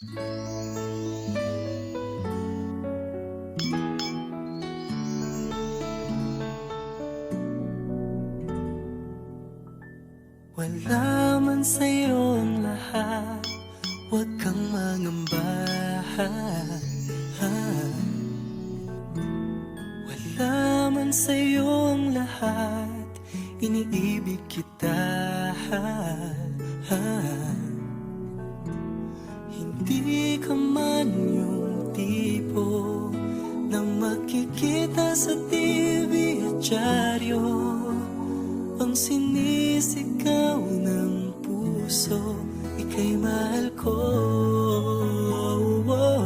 Wala man sa'yo ang lahat Huwag kang mangamba ha? Wala man sa'yo ang lahat Iniibig kita ha? Hindi ka man yung tipo Na makikita sa TV at dyaryo Ang sinisigaw ng puso Ika'y mahal ko oh, oh.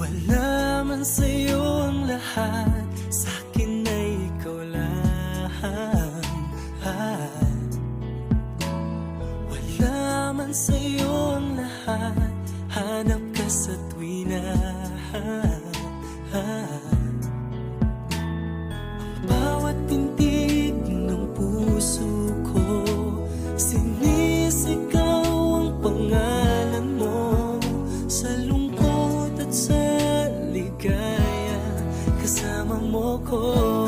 Wala man sa'yo ang lahat Sa sa'yo ang lahat. Hanap ka sa tuwina Ang bawat tintig ng puso ko Sinisigaw ang pangalan mo. Sa lungkot at sa ligaya Kasama mo ko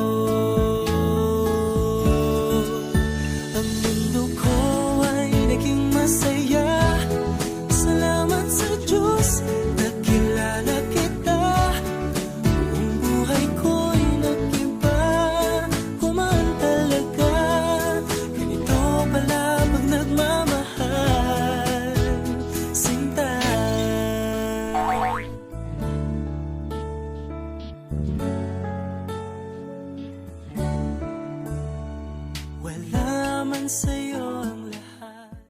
Malaman sa'yo ang